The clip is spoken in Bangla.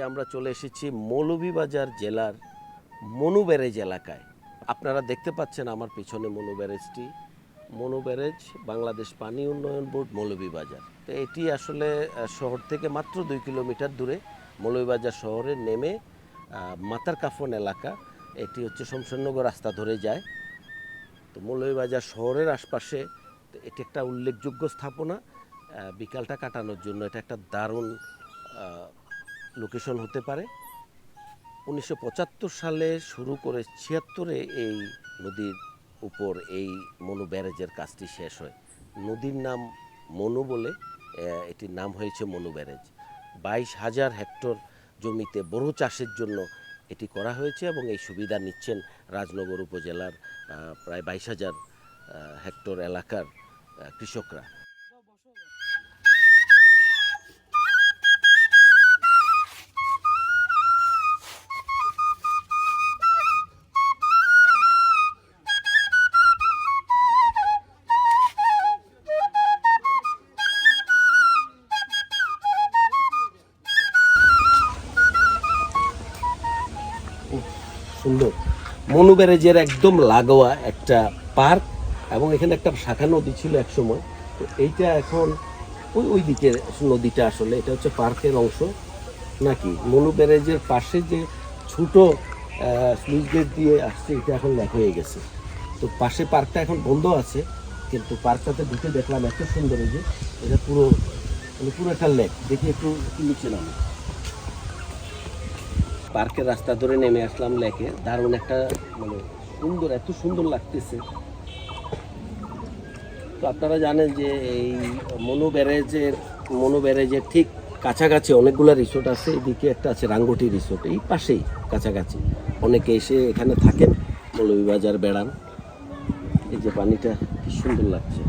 আমরা চলে এসেছি মৌলভীবাজার জেলার মনু ব্যারেজ এলাকায়। আপনারা দেখতে পাচ্ছেন আমার পিছনে মনু ব্যারেজটি ব্যারেজ বাংলাদেশ পানি উন্নয়ন বোর্ড, মৌলভীবাজার। তো এটি আসলে শহর থেকে মাত্র দুই কিলোমিটার দূরে মৌলভীবাজার শহরে নেমে মাতার কাফন এলাকা। এটি হচ্ছে শমশেরনগর রাস্তা ধরে যায়। তো মৌলভীবাজার শহরের আশপাশে এটি একটা উল্লেখযোগ্য স্থাপনা। বিকালটা কাটানোর জন্য এটা একটা দারুণ লোকেশন হতে পারে। উনিশশো পঁচাত্তর সালে শুরু করে ছিয়াত্তরে এই নদীর উপর এই মনু ব্যারেজের কাজটি শেষ হয়। নদীর নাম মনু বলে এটির নাম হয়েছে মনু ব্যারেজ। বাইশ হাজার হেক্টর জমিতে বড় চাষের জন্য এটি করা হয়েছে এবং এই সুবিধা নিচ্ছেন রাজনগর উপজেলার প্রায় বাইশ হাজার হেক্টর এলাকার কৃষকরা। সুন্দর। মনু ব্যারেজের একদম লাগোয়া একটা পার্ক এবং এখানে একটা শাখা নদী ছিল এক সময় তো এইটা এখন ওই ওই দিকের নদীটা আসলে, এটা হচ্ছে পার্কের অংশ। নাকি? মনু ব্যারেজের পাশে যে ছোট স্লুইস গেট দিয়ে আসছে, এটা এখন লেখ হয়ে গেছে। তো পাশে পার্কটা এখন বন্ধ আছে, কিন্তু পার্কটাতে ঢুকে দেখলাম এত সুন্দর যে, এটা পুরো মানে পুরো একটা লেক। দেখি একটু নিচে নামে পার্কের রাস্তা ধরে নেমে আসলাম লেকে। দারুণ একটা মানে সুন্দর, এত সুন্দর লাগতেছে। তো আপনারা জানেন যে এই মনু ব্যারেজের মনু ব্যারেজের ঠিক কাছাকাছি অনেকগুলো রিসোর্ট আছে, এদিকে একটা আছে রাঙ্গটি রিসোর্ট, এই পাশেই কাছাকাছি। অনেকে এসে এখানে থাকেন, মৌলভীবাজার বেড়ান এই যে পানিটা কি সুন্দর লাগছে।